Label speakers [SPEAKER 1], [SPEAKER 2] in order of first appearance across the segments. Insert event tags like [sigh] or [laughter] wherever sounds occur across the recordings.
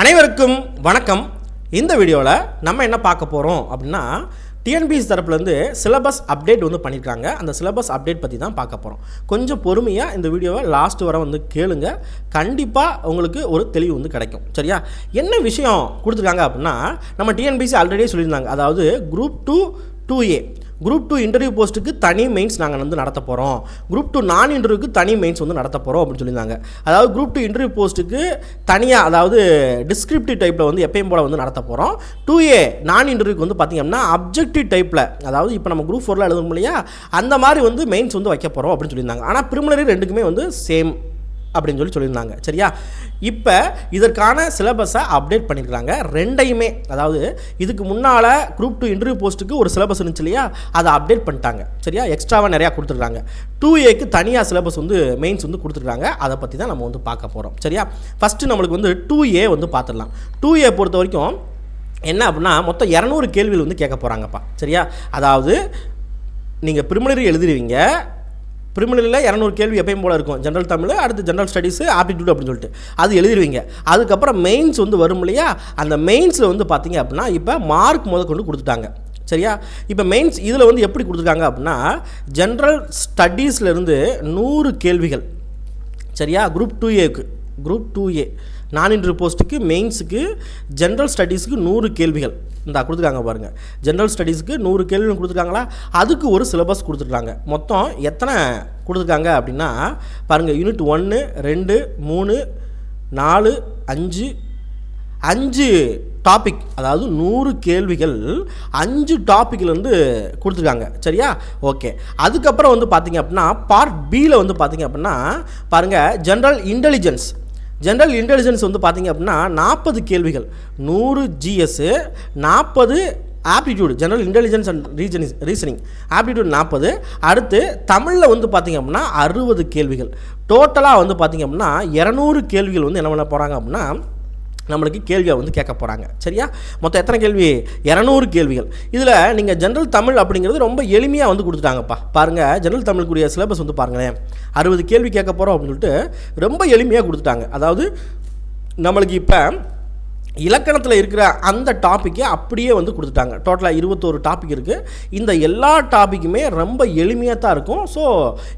[SPEAKER 1] அனைவருக்கும் வணக்கம். இந்த வீடியோவில் நம்ம என்ன பார்க்க போகிறோம் அப்படின்னா டிஎன்பிஎஸ் தரப்புலேருந்து சிலபஸ் அப்டேட் வந்து பண்ணியிருக்காங்க அந்த சிலபஸ் அப்டேட் பற்றி தான் பார்க்க போகிறோம் கொஞ்சம் பொறுமையாக இந்த வீடியோவை லாஸ்ட் வர வந்து கேளுங்க. கண்டிப்பாக உங்களுக்கு ஒரு தெளிவு வந்து கிடைக்கும். சரியா? என்ன விஷயம் கொடுத்துருக்காங்க அப்படின்னா நம்ம டிஎன்பிசி ஆல்ரெடியே சொல்லியிருந்தாங்க. அதாவது group two two A group two interview போஸ்ட்டுக்கு தனி மெயின்ஸ் நாங்கள் வந்து நடத்த போகிறோம் குரூப் டூ நான் இன்டர்வியூக்கு தனி மெயின்ஸ் வந்து நடத்த போகிறோம் அப்படின்னு சொல்லியிருந்தாங்க. அதாவது குரூப் டூ இன்டர்வியூ போஸ்ட்டுக்கு தனியாக அதாவது டிஸ்கிரிப்டிவ் டைப்பில் வந்து எப்பயும் போல் வந்து நடத்த போகிறோம் டூ ஏ நான் இன்டர்வியூக்கு வந்து பார்த்திங்கன்னா அப்ஜெக்டிவ் டைப்பில் அதாவது இப்போ நம்ம குரூப் ஃபோரில் எழுதணும் இல்லையா? அந்த மாதிரி வந்து மெயின்ஸ் வந்து வைக்க போகிறோம் அப்படின்னு சொல்லியிருந்தாங்க. ஆனால் பிரிமினரி ரெண்டுக்குமே வந்து சேம் அப்படின்னு சொல்லி சொல்லியிருந்தாங்க. சரியா? இப்போ இதற்கான சிலபஸை அப்டேட் பண்ணியிருக்காங்க ரெண்டையுமே அதாவது இதுக்கு முன்னால் குரூப் டூ இன்டர்வியூ போஸ்ட்டுக்கு ஒரு சிலபஸ் இருந்துச்சு இல்லையா? அதை அப்டேட் பண்ணிட்டாங்க. சரியா? எக்ஸ்ட்ராவாக நிறையா கொடுத்துருக்காங்க. டூ ஏக்கு தனியாக சிலபஸ் வந்து மெயின்ஸ் வந்து கொடுத்துருக்காங்க. அதை பற்றி தான் நம்ம வந்து பார்க்க போகிறோம் சரியா? ஃபஸ்ட்டு நம்மளுக்கு வந்து டூ ஏ வந்து பார்த்துடலாம். டூ ஏ பொறுத்த வரைக்கும் என்ன அப்படின்னா மொத்தம் இரநூறு கேள்விகள் வந்து கேட்க போகிறாங்கப்பா சரியா? அதாவது நீங்கள் ப்ரிமினரி எழுதிடுவீங்க ப்ரிமினலில் இரநூறு கேள்வி எப்பயும் போல் இருக்கும். ஜென்ரல் தமிழ் அடுத்து ஜென்ரல் ஸ்டடீஸு ஆப்டிடியூட் அப்படின்னு சொல்லிட்டு. அது எழுதிடுவீங்க அதுக்கப்புறம் மெயின்ஸ் வந்து வரும் இல்லையா? அந்த மெயின்ஸில் வந்து பார்த்தீங்க அப்படின்னா இப்போ மார்க் முத கொண்டு கொடுத்துட்டாங்க. சரியா? இப்போ மெயின்ஸ் இதில் வந்து எப்படி கொடுத்துருக்காங்க அப்படின்னா ஜென்ரல் ஸ்டடீஸ்லேருந்து நூறு கேள்விகள். சரியா? குரூப் டூ ஏக்கு குரூப் டூ ஏ நான் இன்று போஸ்ட்டுக்கு மெயின்ஸுக்கு ஜென்ரல் ஸ்டடீஸுக்கு நூறு கேள்விகள். இந்த கொடுத்துருக்காங்க பாருங்கள் ஜென்ரல் ஸ்டடீஸுக்கு நூறு கேள்வி கொடுத்துருக்காங்களா? அதுக்கு ஒரு சிலபஸ் கொடுத்துருக்காங்க. மொத்தம் எத்தனை கொடுத்துருக்காங்க அப்படின்னா பாருங்கள் யூனிட் ஒன்று ரெண்டு மூணு நாலு அஞ்சு அஞ்சு டாபிக் அதாவது நூறு கேள்விகள் அஞ்சு டாப்பிக்லேருந்து கொடுத்துருக்காங்க. சரியா? ஓகே அதுக்கப்புறம் வந்து பார்த்தீங்க அப்படின்னா பார்ட் பியில் வந்து பார்த்தீங்க அப்படின்னா பாருங்கள் ஜென்ரல் இன்டெலிஜென்ஸ் ஜென்ரல் இன்டெலிஜென்ஸ் வந்து பார்த்தீங்க அப்படின்னா நாற்பது கேள்விகள். நூறு ஜிஎஸ்ஸு நாற்பது aptitude general intelligence and reasoning reasoning aptitude நாற்பது அடுத்து தமிழில் வந்து பார்த்திங்க அப்படின்னா அறுபது கேள்விகள். டோட்டலாக வந்து பார்த்திங்க அப்படின்னா இரநூறு கேள்விகள் வந்து என்ன பண்ண போகிறாங்க அப்படின்னா நம்மளுக்கு கேள்வியை வந்து கேட்க போகிறாங்க சரியா? மொத்தம் எத்தனை கேள்வி? இரநூறு கேள்விகள். இதில் நீங்கள் ஜென்ரல் தமிழ் அப்படிங்கிறது ரொம்ப எளிமையாக வந்து கொடுத்துட்டாங்கப்பா. பாருங்கள் ஜென்ரல் தமிழுக்குரிய சிலபஸ் வந்து பாருங்களேன். அறுபது கேள்வி கேட்க போகிறோம் அப்படின்னு சொல்லிட்டு ரொம்ப எளிமையாக கொடுத்துட்டாங்க. அதாவது நம்மளுக்கு இப்போ இலக்கணத்தில் இருக்கிற அந்த டாப்பிக்கை அப்படியே வந்து கொடுத்துட்டாங்க. டோட்டலாக இருபத்தோரு டாபிக் இருக்குது இந்த எல்லா டாப்பிக்குமே ரொம்ப எளிமையாக தான் இருக்கும். ஸோ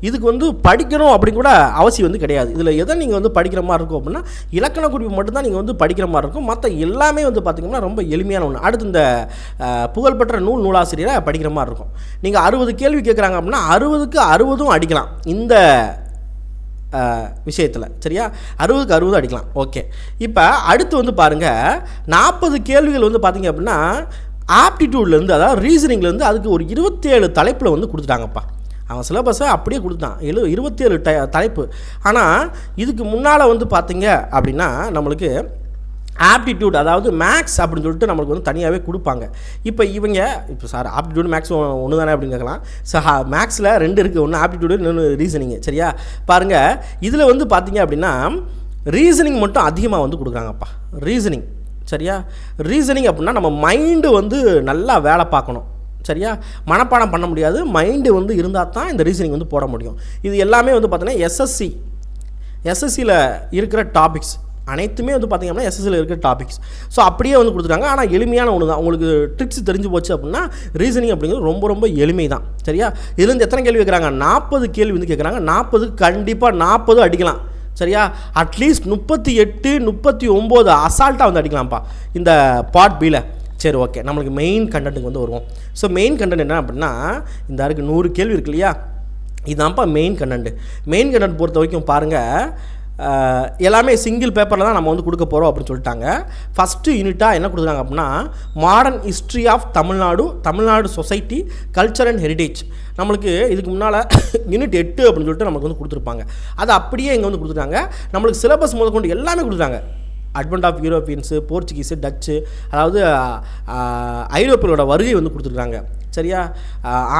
[SPEAKER 1] இதுக்கு வந்து படிக்கணும் அப்படின்னு கூட அவசியம் வந்து கிடையாது. இதில் எதை நீங்கள் வந்து படிக்கிற மாதிரி இருக்கும் அப்படின்னா இலக்கண குறிப்பு மட்டும்தான் நீங்கள் வந்து படிக்கிற மாதிரி இருக்கும். மற்ற எல்லாமே வந்து பார்த்திங்கன்னா ரொம்ப எளிமையான ஒன்று அடுத்து இந்த புகழ்பெற்ற நூல் நூலாசிரியரை படிக்கிற மாதிரி இருக்கும். நீங்கள் அறுபது கேள்வி கேட்குறாங்க அப்படின்னா அறுபதுக்கு அறுபதும் அடிக்கலாம். இந்த விஷயத்தில். சரியா? அறுபதுக்கு அறுபது அடிக்கலாம். ஓகே. இப்போ அடுத்து வந்து பாருங்கள் நாற்பது கேள்விகள் வந்து பார்த்தீங்க அப்படின்னா ஆப்டிடியூட்லேருந்து அதாவது ரீசனிங்லேருந்து அதுக்கு ஒரு இருபத்தேழு தலைப்பில் வந்து கொடுத்துட்டாங்கப்பா. அவன் சிலபஸை அப்படியே கொடுத்தான் எழு இருபத்தேழு ட தலைப்பு. ஆனால் இதுக்கு முன்னால் வந்து பார்த்தீங்க அப்படின்னா நம்மளுக்கு ஆப்டிடியூட் அதாவது மேக்ஸ் அப்படின்னு சொல்லிட்டு நம்மளுக்கு வந்து தனியாகவே கொடுப்பாங்க. இப்போ இவங்க இப்போ சார் ஆப்டிடியூட் மேக்ஸ் ஒன்று தானே அப்படின்னு கேட்கலாம். சார் மேக்ஸில் ரெண்டு இருக்குது ஒன்று ஆப்டிடியூடு இன்னொன்று ரீசனிங்கு சரியா? பாருங்கள் இதில் வந்து பார்த்தீங்க அப்படின்னா ரீசனிங் மட்டும் அதிகமாக வந்து கொடுக்குறாங்கப்பா. ரீசனிங் சரியா? ரீசனிங் அப்படின்னா நம்ம மைண்டு வந்து நல்லா வேலை பார்க்கணும் சரியா? மனப்பாடம் பண்ண முடியாது. மைண்டு வந்து இருந்தால் தான் இந்த ரீசனிங் வந்து போட முடியும். இது எல்லாமே வந்து பார்த்தீங்கன்னா எஸ்எஸ்சி எஸ்எஸ்சியில் இருக்கிற டாபிக்ஸ் அனைத்துமே வந்து பார்த்தீங்கன்னா எஸ்எஸ்சியில் இருக்கிற டாபிக்ஸ் ஸோ அப்படியே வந்து கொடுத்துட்டாங்க. ஆனால் எளிமையான ஒன்று தான். உங்களுக்கு ட்ரிக்ஸ் தெரிஞ்சு போச்சு அப்படின்னா ரீசனிங் அப்படிங்கிறது ரொம்ப ரொம்ப எளிமை தான். சரியா? இதுலேருந்து எத்தனை கேள்வி கேட்குறாங்க நாற்பது கேள்வி வந்து கேட்குறாங்க நாற்பது கண்டிப்பாக நாற்பது அடிக்கலாம். சரியா? அட்லீஸ்ட் முப்பத்தி எட்டு முப்பத்தி ஒம்பது அசால்ட்டாக வந்து அடிக்கலாம்ப்பா. இந்த பார்ட் பியில் சரி ஓகே நம்மளுக்கு மெயின் கண்டென்ட்டுக்கு வந்து வருவோம். ஸோ மெயின் கண்டென்ட் என்ன அப்படின்னா இந்த இருக்குது நூறு கேள்வி இருக்கு இல்லையா? இதுதான்ப்பா மெயின் கண்டென்ட் மெயின் கண்டென்ட் பொறுத்த வரைக்கும் பாருங்கள் எல்லாமே சிங்கிள் பேப்பரில் தான் நம்ம வந்து கொடுக்க போகிறோம் அப்படின்னு சொல்லிட்டாங்க. ஃபஸ்ட்டு யூனிட்டாக என்ன கொடுக்குறாங்க அப்படின்னா modern history of Tamil Nadu Tamil Nadu society culture and heritage நம்மளுக்கு இதுக்கு முன்னால் யூனிட் [coughs] எட்டு அப்படின்னு சொல்லிட்டு நமக்கு வந்து கொடுத்துருப்பாங்க. அது அப்படியே இங்கே வந்து கொடுத்துருக்காங்க நம்மளுக்கு சிலபஸ் முதற்கொண்டு எல்லாமே கொடுத்துருக்காங்க advent of Europeans Portuguese Dutch அதாவது ஐரோப்பியரோட வருகை வந்து கொடுத்துருக்காங்க. சரியா?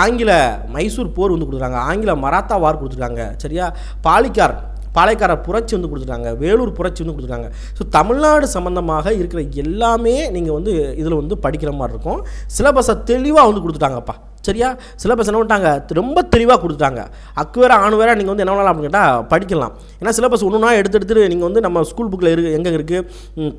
[SPEAKER 1] ஆங்கில மைசூர் போர் வந்து கொடுத்துருக்காங்க ஆங்கில மராத்தா வார் கொடுத்துருக்காங்க. சரியா? பாலிக்கார் பாளையக்கார புரட்சி வந்து கொடுத்துட்டாங்க வேலூர் புரட்சி வந்து கொடுத்துருக்காங்க ஸோ தமிழ்நாடு சம்மந்தமாக இருக்கிற எல்லாமே நீங்கள் வந்து இதில் வந்து படிக்கிற மாதிரி இருக்கும். சிலபஸை தெளிவாக வந்து கொடுத்துட்டாங்கப்பா. சரியா? சிலபஸ் என்ன பண்ணிட்டாங்க? ரொம்ப தெளிவாக கொடுத்துட்டாங்க. அக்குவேரா ஆணுவேரா நீங்கள் வந்து என்ன பண்ணலாம் அப்படின்னு கேட்டால் படிக்கலாம். ஏன்னா சிலபஸ் ஒன்றுனா எடுத்து எடுத்துட்டு நீங்கள் வந்து நம்ம ஸ்கூல் புக்கில் இருக்கு எங்கே இருக்குது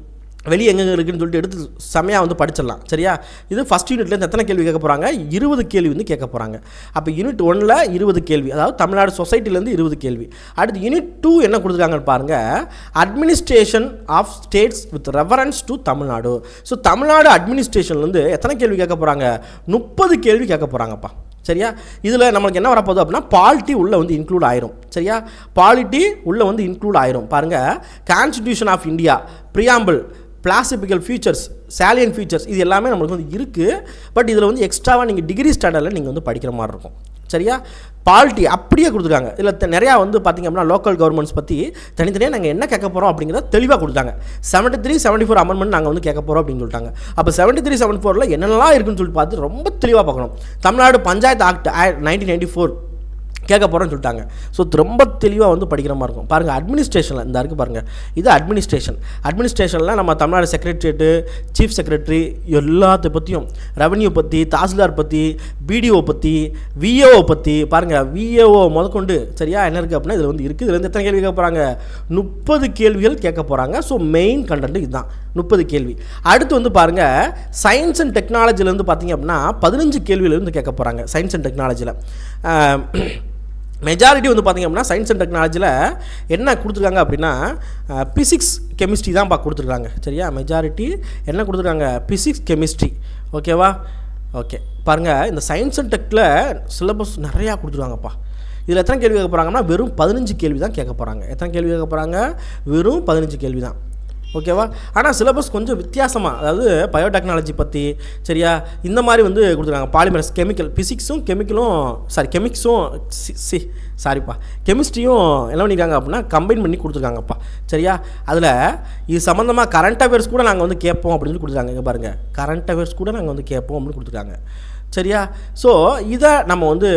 [SPEAKER 1] வெளியே எங்கெங்க இருக்குன்னு சொல்லிட்டு எடுத்து செமையாக வந்து படிச்சிடலாம். சரியா? இது ஃபஸ்ட் யூனிட்லேருந்து எத்தனை கேள்வி கேட்க போகிறாங்க இருபது கேள்வி வந்து கேட்க போகிறாங்க அப்போ யூனிட் ஒன்னில் இருபது கேள்வி அதாவது தமிழ்நாடு சொசைட்டிலேருந்து இருபது கேள்வி. அடுத்து யூனிட் டூ என்ன கொடுத்துருக்காங்கன்னு பாருங்கள் administration of states with reference to Tamil Nadu. So Tamil Nadu அட்மினிஸ்ட்ரேஷன்லேருந்து எத்தனை கேள்வி கேட்க போகிறாங்க முப்பது கேள்வி கேட்க போகிறாங்கப்பா சரியா? இதில் நம்மளுக்கு என்ன வரப்போகுது அப்படின்னா பாலிட்டி உள்ளே வந்து இன்க்ளூட் ஆயிரும். சரியா? பாலிட்டி உள்ளே வந்து இன்க்ளூட் ஆயிரும். பாருங்கள் constitution of India preamble philosophical features salient features இது எல்லாமே நம்மளுக்கு வந்து இருக்குது பட் இதில் வந்து எக்ஸ்ட்ராவாக நீங்கள் டிகிரி ஸ்டாண்டர்டில் நீங்கள் வந்து படிக்கிற மாதிரி இருக்கும். சரியா? பால்ட்டி அப்படியே கொடுத்துருக்காங்க. இதில் நிறையா வந்து பார்த்திங்க அப்படின்னா லோக்கல் கவர்மெண்ட்ஸ் பற்றி தனித்தனியாக நாங்கள் என்ன கேட்க போகிறோம் அப்படிங்கிறத தெளிவாக கொடுத்தாங்க. Seventy three seventy four amendment நாங்கள் வந்து கேட்க போகிறோம் அப்படின்னு சொல்லிட்டாங்க. அப்போ செவன்ட்டி த்ரீ செவன்ட்டி ஃபோரில் என்னென்னலாம் இருக்குன்னு சொல்லி பார்த்து ரொம்ப தெளிவாக பார்க்கணும். Tamil Nadu panchayat act nineteen ninety four கேட்க போகிறோன்னு சொல்லிட்டாங்க. ஸோ ரொம்ப தெளிவாக வந்து படிக்கிற மாதிரி இருக்கும். பாருங்கள் அட்மினிஸ்ட்ரேஷனில் இந்த இருக்குது பாருங்கள் இது அட்மினிஸ்ட்ரேஷன் அட்மினிஸ்ட்ரேஷனில் நம்ம தமிழ்நாடு செக்ரட்டரியேட்டு சீஃப் செக்ரட்டரி எல்லாத்த பற்றியும் ரெவன்யூ பற்றி தாசில்தார் பற்றி பிடிஓ பற்றி விஏஓ பற்றி பாருங்கள் விஏஓ முதற்கொண்டு சரியா என்ன இருக்குது அப்படின்னா இதில் வந்து இருக்குது இதில் வந்து எத்தனை கேள்வி கேட்க போகிறாங்க முப்பது கேள்விகள் கேட்க போகிறாங்க ஸோ மெயின் கண்டென்ட் இதுதான். முப்பது கேள்வி. அடுத்து வந்து பாருங்கள் சயின்ஸ் அண்ட் டெக்னாலஜிலேருந்து பார்த்தீங்க அப்படின்னா பதினஞ்சு கேள்வியிலேருந்து கேட்க போகிறாங்க சயின்ஸ் அண்ட் டெக்னாலஜியில் மெஜாரிட்டி வந்து பார்த்திங்க அப்படின்னா சயின்ஸ் அண்ட் டெக்னாலஜியில் என்ன கொடுத்துருக்காங்க அப்படின்னா பிசிக்ஸ் கெமிஸ்ட்ரி தான் பா கொடுத்துருக்காங்க. சரியா? மெஜாரிட்டி என்ன கொடுத்துருக்காங்க? பிசிக்ஸ் கெமிஸ்ட்ரி ஓகேவா ஓகே பாருங்கள் இந்த சயின்ஸ் அண்ட் டெக்கில் சிலபஸ் நிறையா கொடுத்துருக்காங்கப்பா இதில் எத்தனை கேள்வி கேட்க போகிறாங்கன்னா வெறும் பதினஞ்சு கேள்வி தான் கேட்க போகிறாங்க எத்தனை கேள்வி கேட்க போகிறாங்க வெறும் பதினஞ்சு கேள்வி தான். ஓகேவா? ஆனால் சிலபஸ் கொஞ்சம் வித்தியாசமாக அதாவது பயோடெக்னாலஜி பற்றி சரியா? இந்த மாதிரி வந்து கொடுத்துருக்காங்க. பாலிமரஸ் கெமிக்கல் ஃபிசிக்ஸும் கெமிக்கலும் சாரி கெமிக்ஸும் சி சாரிப்பா கெமிஸ்ட்ரியும் என்ன பண்ணியிருக்காங்க அப்படின்னா கம்பைன் பண்ணி கொடுத்துருக்காங்கப்பா. சரியா? அதில் இது சம்மந்தமாக கரண்ட் அஃபேர்ஸ் கூட நாங்கள் வந்து கேட்போம் அப்படின்னு சொல்லி கொடுத்துருக்காங்க. இங்கே பாருங்கள் கரண்ட் அஃபேர்ஸ் கூட நாங்கள் வந்து கேட்போம் அப்படின்னு கொடுத்துருக்காங்க. சரியா? ஸோ இதை நம்ம வந்து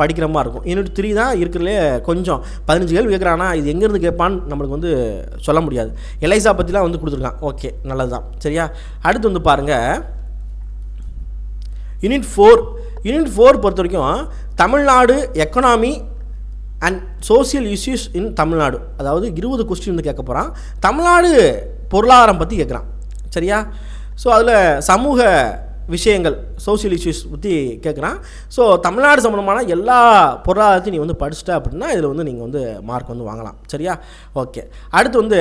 [SPEAKER 1] படிக்கிற மாதிரி இருக்கும். யூனிட் த்ரீ தான் இருக்கிறதுலே கொஞ்சம் பதினஞ்சு கேள்வி கேட்குறானா இது எங்கேருந்து கேட்பான்னு நம்மளுக்கு வந்து சொல்ல முடியாது. எலைசா பற்றிலாம் வந்து கொடுத்துருக்கான். ஓகே நல்லது தான் சரியா? அடுத்து வந்து பாருங்கள் யூனிட் ஃபோர் யூனிட் ஃபோர் பொறுத்த வரைக்கும் Tamil Nadu economy and social issues in Tamil Nadu அதாவது இருபது கொஸ்டின் வந்து கேட்க போகிறான் தமிழ்நாடு பொருளாதாரம் பற்றி கேட்குறான். சரியா? ஸோ அதில் சமூக விஷயங்கள் சோசியல் இஷ்யூஸ் பற்றி கேட்குறான். ஸோ தமிழ்நாடு சம்மந்தமான எல்லா பொருளாதாரத்தையும் நீ வந்து படிச்சுட்ட அப்படின்னா இதில் வந்து நீங்கள் வந்து மார்க் வந்து வாங்கலாம். சரியா? ஓகே அடுத்து வந்து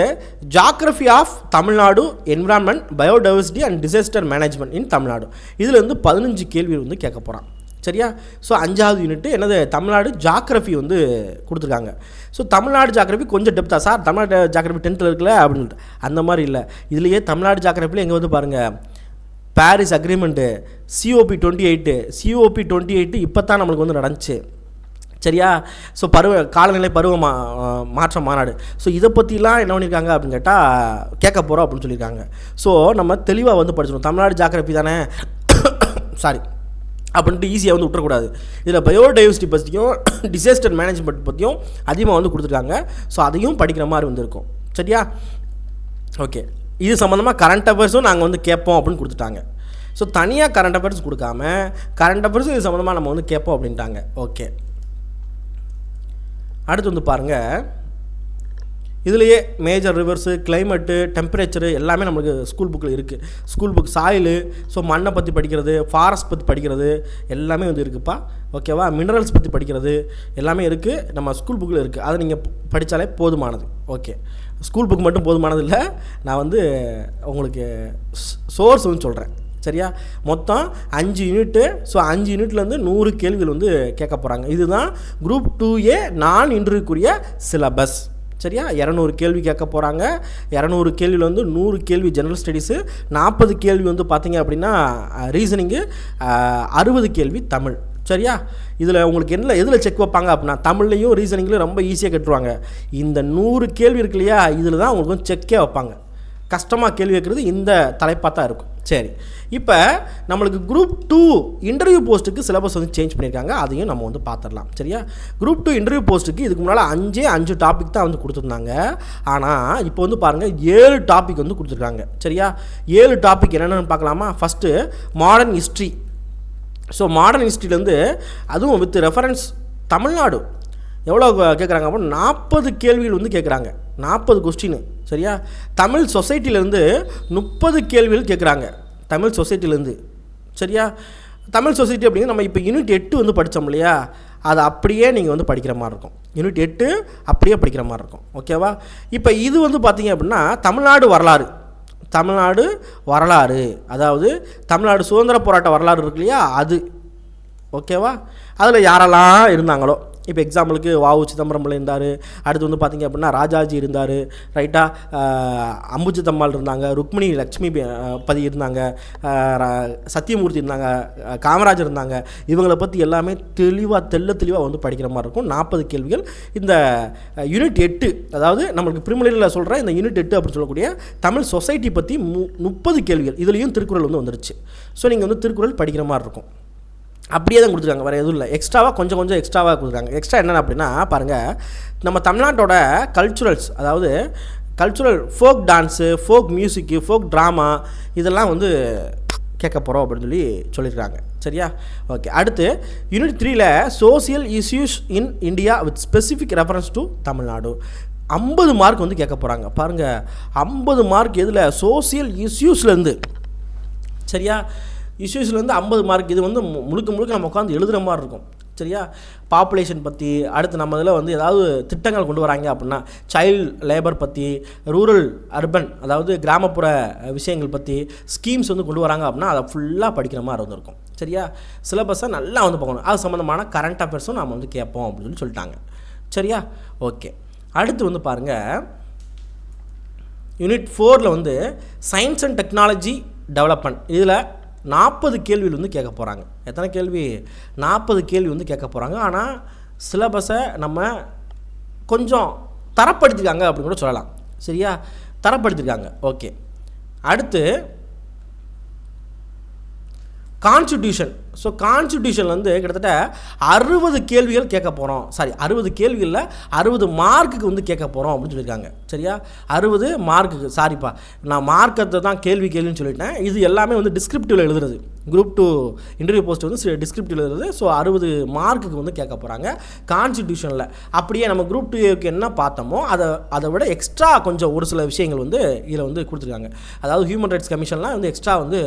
[SPEAKER 1] geography of Tamil Nadu environment biodiversity and disaster management in Tamil Nadu இதில் வந்து பதினஞ்சு கேள்வி வந்து கேட்க போகிறான் சரியா? ஸோ அஞ்சாவது யூனிட்டு என்னது? தமிழ்நாடு ஜாக்ரஃபி வந்து கொடுத்துருக்காங்க. ஸோ தமிழ்நாடு ஜாக்ரஃபி கொஞ்சம் டெப்த்தாக சார் தமிழ்நாடு ஜாக்ரஃபி டென்த்தில் இருக்குல்ல? அப்படின்னு சொல்லிட்டு. அந்த மாதிரி இல்லை. இதுலேயே தமிழ்நாடு ஜாக்ரஃபியில் எங்கே வந்து பாருங்கள் Paris agreement COP twenty eight COP twenty eight இப்போ தான் நம்மளுக்கு வந்து நடந்துச்சு. சரியா? ஸோ பருவ காலநிலை பருவ மா மாற்ற மாநாடு. ஸோ இதை பற்றிலாம் என்ன பண்ணியிருக்காங்க அப்படின்னு கேட்டால் கேட்க போகிறோம் அப்படின்னு சொல்லியிருக்காங்க ஸோ நம்ம தெளிவாக வந்து படிச்சிடணும் தமிழ்நாடு ஜாக்கிரபி தானே? [coughs] சாரி அப்படின்ட்டு ஈஸியாக வந்து விட்டுறக்கூடாது. இதில் பயோடைவர்சிட்டி பற்றியும் டிசாஸ்டர் மேனேஜ்மெண்ட் பற்றியும் அதிகமாக வந்து கொடுத்துருக்காங்க. ஸோ அதையும் படிக்கிற மாதிரி வந்து இருக்கும் சரியா? ஓகே இது சம்மந்தமாக கரண்ட் அஃபேர்ஸும் நாங்கள் வந்து கேட்போம் அப்படின்னு கொடுத்துட்டாங்க. ஸோ தனியாக கரண்ட் அஃபேர்ஸ் கொடுக்காம கரண்ட் அஃபேர்ஸும் இது சம்மந்தமாக நம்ம வந்து கேட்போம் அப்படின்ட்டாங்க. ஓகே அடுத்து வந்து பாருங்கள் இதுலேயே மேஜர் ரிவர்ஸு கிளைமேட்டு டெம்பரேச்சரு எல்லாமே நம்மளுக்கு ஸ்கூல் புக்கில் இருக்குது ஸ்கூல் புக் சாயிலு ஸோ மண்ணை பற்றி படிக்கிறது ஃபாரஸ்ட் பற்றி படிக்கிறது எல்லாமே வந்து இருக்குப்பா. ஓகேவா மினரல்ஸ் பற்றி படிக்கிறது எல்லாமே இருக்குது நம்ம ஸ்கூல் புக்கில் இருக்குது அதை நீங்கள் படித்தாலே போதுமானது. ஓகே ஸ்கூல் புக் மட்டும் போதுமானது இல்லை. நான் வந்து உங்களுக்கு சோர்ஸ் வந்து சொல்கிறேன் சரியா? மொத்தம் அஞ்சு யூனிட்டு ஸோ அஞ்சு யூனிட்லேருந்து நூறு கேள்விகள் வந்து கேட்க போகிறாங்க இதுதான் குரூப் டூ ஏ நான் இன்றுக்குரிய சிலபஸ் சரியா? இரநூறு கேள்வி கேட்க போகிறாங்க இரநூறு கேள்வியில் வந்து நூறு கேள்வி ஜெனரல் ஸ்டடீஸு நாற்பது கேள்வி வந்து பார்த்தீங்க அப்படின்னா ரீசனிங்கு அறுபது கேள்வி தமிழ். சரியா? இதில் உங்களுக்கு என்ன எதில் செக் வைப்பாங்க அப்படின்னா தமிழ்லையும் ரீசனிங்லையும் ரொம்ப ஈஸியாக கட்டுருவாங்க. இந்த நூறு கேள்வி இருக்கு இல்லையா? இதில் தான் உங்களுக்கு வந்து செக்கே வைப்பாங்க. கஷ்டமாக கேள்வி வைக்கிறது இந்த தலைப்பாக தான் இருக்கும். சரி. இப்போ நம்மளுக்கு குரூப் டூ இன்டர்வியூ போஸ்ட்டுக்கு சிலபஸ் வந்து சேஞ்ச் பண்ணியிருக்காங்க அதையும் நம்ம வந்து பார்த்துடலாம் சரியா? குரூப் டூ இன்டர்வியூ போஸ்ட்டுக்கு இதுக்கு முன்னால் அஞ்சே அஞ்சு டாபிக் தான் வந்து கொடுத்துருந்தாங்க. ஆனால் இப்போ வந்து பாருங்கள் ஏழு டாபிக் வந்து கொடுத்துருக்காங்க. சரியா? ஏழு டாபிக் என்னென்னு பார்க்கலாமா? First modern history so modern ஹிஸ்ட்ரியிலேருந்து அதுவும் வித் ரெஃபரன்ஸ் தமிழ்நாடு. எவ்வளோ கேட்குறாங்க அப்படின்னா நாற்பது கேள்விகள் வந்து கேட்குறாங்க நாற்பது கொஸ்டின் சரியா? தமிழ் சொசைட்டிலேருந்து முப்பது கேள்விகள் கேட்குறாங்க தமிழ் சொசைட்டிலேருந்து. சரியா? தமிழ் சொசைட்டி அப்படிங்கிறது நம்ம இப்போ யூனிட் எட்டு வந்து படித்தோம் இல்லையா? அது அப்படியே நீங்கள் வந்து படிக்கிற மாதிரி இருக்கும். யூனிட் எட்டு அப்படியே படிக்கிற மாதிரி இருக்கும். ஓகேவா இப்போ இது வந்து பார்த்தீங்க அப்படின்னா தமிழ்நாடு வரலாறு. தமிழ்நாடு வரலாறு. அதாவது தமிழ்நாடு சுதந்திர போராட்ட வரலாறு இருக்கு இல்லையா? அது. ஓகேவா அதில் யாரெல்லாம் இருந்தாங்களோ இப்போ எக்ஸாம்பிளுக்கு வாவு சிதம்பரம் இருந்தார். அடுத்து வந்து பார்த்திங்க அப்படின்னா ராஜாஜி இருந்தார். ரைட்டாக அம்புஜித்தம்மாள் இருந்தாங்க. ருக்மிணி லக்ஷ்மி பதி இருந்தாங்க. சத்தியமூர்த்தி இருந்தாங்க. காமராஜர் இருந்தாங்க. இவங்களை பற்றி எல்லாமே தெளிவாக தெள்ள தெளிவாக வந்து படிக்கிற மாதிரி இருக்கும். நாற்பது கேள்விகள். இந்த யூனிட் எட்டு அதாவது நம்மளுக்கு பிரிமினரியில் சொல்கிற இந்த யூனிட் எட்டு அப்படின்னு சொல்லக்கூடிய தமிழ் சொசைட்டி பற்றி மு முப்பது கேள்விகள். இதுலேயும் திருக்குறள் வந்து வந்துருச்சு. ஸோ நீங்கள் வந்து திருக்குறள் படிக்கிற மாதிரி இருக்கும். அப்படியே தான் கொடுத்துருக்காங்க. வேறு எதுவும் இல்லை. எக்ஸ்ட்ராவாக கொஞ்சம் கொஞ்சம் எக்ஸ்ட்ராவாக கொடுத்துருக்காங்க எக்ஸ்ட்ரா என்னென்ன அப்படின்னா பாருங்கள் நம்ம தமிழ்நாட்டோட கல்ச்சுரல்ஸ் அதாவது cultural folk dance folk music folk drama இதெல்லாம் வந்து கேட்க போகிறோம் அப்படின்னு சொல்லி சொல்லியிருக்காங்க. சரியா? ஓகே அடுத்து யூனிட் த்ரீல social issues in India with specific reference to Tamil Nadu. ஐம்பது மார்க் வந்து கேட்க போகிறாங்க பாருங்கள் ஐம்பது மார்க் எதில்? சோசியல் இஷ்யூஸ்லேருந்து சரியா? இஷ்யூஸ்லேருந்து ஐம்பது மார்க் இது வந்து முழுக்க முழுக்க நம்ம உட்காந்து எழுதுகிற மாதிரி இருக்கும். சரியா? பாப்புலேஷன் பற்றி அடுத்து நம்ம இதில் வந்து ஏதாவது திட்டங்கள் கொண்டு வராங்க அப்படின்னா சைல்டு லேபர் பற்றி ரூரல் அர்பன் அதாவது கிராமப்புற விஷயங்கள் பற்றி ஸ்கீம்ஸ் வந்து கொண்டு வராங்க அப்படின்னா அதை ஃபுல்லாக படிக்கிற மாதிரி இருந்திருக்கும் சரியா? சிலபஸை நல்லா வந்து பார்க்கணும். அது சம்மந்தமான கரண்ட் அஃபேர்ஸும் நம்ம வந்து கேட்போம் அப்படின்னு சொல்லி சொல்லிட்டாங்க. சரியா? ஓகே அடுத்து வந்து பாருங்கள் யூனிட் ஃபோரில் வந்து சயின்ஸ் அண்ட் டெக்னாலஜி டெவலப்மெண்ட் இதில் நாற்பது கேள்வியில் வந்து கேட்க போகிறாங்க எத்தனை கேள்வி? நாற்பது கேள்வி வந்து கேட்க போகிறாங்க ஆனால் சிலபஸை நம்ம கொஞ்சம் தரப்படுத்திருக்காங்க அப்படின்னு கூட சொல்லலாம். சரியா? தரப்படுத்திருக்காங்க. ஓகே அடுத்து கான்ஸ்டியூஷன் ஸோ கான்ஸ்டியூஷன் வந்து கிட்டத்தட்ட அறுபது கேள்விகள் கேட்க போகிறோம் சாரி அறுபது கேள்விகளில் அறுபது மார்க்குக்கு வந்து கேட்க போகிறோம் அப்படின்னு சொல்லியிருக்காங்க. சரியா? அறுபது மார்க்குக்கு சாரிப்பா நான் மார்க்கத்தை தான் கேள்வி கேள்வின்னு சொல்லிட்டேன். இது எல்லாமே வந்து டிஸ்கிரிப்டிவில் எழுதுறது. குரூப் டூ இன்டர்வியூ போஸ்ட் வந்து டிஸ்கிரிப்டிவ் எழுதுறது. ஸோ அறுபது மார்க்குக்கு வந்து கேட்க போகிறாங்க கான்ஸ்டியூஷனில் அப்படியே நம்ம குரூப் டூக்கு என்ன பார்த்தோமோ அதை அதை விட எக்ஸ்ட்ரா கொஞ்சம் ஒரு சில விஷயங்கள் வந்து இதில் வந்து கொடுத்துருக்காங்க. அதாவது ஹியூமன் ரைட்ஸ் கமிஷன்லாம் வந்து எக்ஸ்ட்ரா வந்து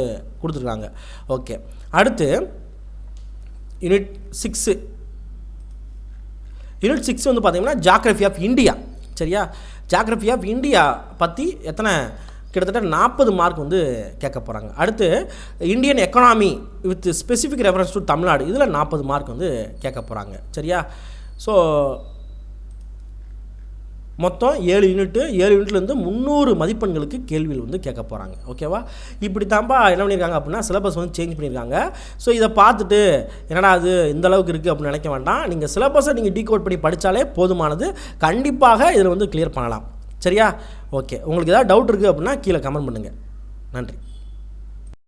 [SPEAKER 1] கொடுத்துருக்காங்க. ஓகே அடுத்து யூனிட் சிக்ஸு யூனிட் சிக்ஸ் வந்து பார்த்தீங்கன்னா ஜாக்ரஃபி ஆஃப் இந்தியா சரியா? ஜாக்ரஃபி ஆஃப் இந்தியா பற்றி எத்தனை? கிட்டத்தட்ட நாற்பது மார்க் வந்து கேட்க போகிறாங்க அடுத்து Indian economy with specific reference to Tamil Nadu இதில் நாற்பது மார்க் வந்து கேட்க போகிறாங்க சரியா? ஸோ மொத்தம் ஏழு யூனிட்டு ஏழு யூனிட்லேருந்து முந்நூறு மதிப்பெண்களுக்கு கேள்விகள் வந்து கேட்க போகிறாங்க ஓகேவா இப்படி தான்ப்பா என்ன பண்ணியிருக்காங்க அப்படின்னா சிலபஸ் வந்து சேஞ்ச் பண்ணியிருக்காங்க. ஸோ இதை பார்த்துட்டு என்னடா அது இந்த அளவுக்கு இருக்குது அப்படின்னு நினைக்க வேண்டாம். நீங்கள் சிலபஸை நீங்கள் டீகோட் பண்ணி படித்தாலே போதுமானது. கண்டிப்பாக இதில் வந்து கிளியர் பண்ணலாம். சரியா? ஓகே உங்களுக்கு ஏதாவது டவுட் இருக்குது அப்படின்னா கீழே கமெண்ட் பண்ணுங்கள் நன்றி.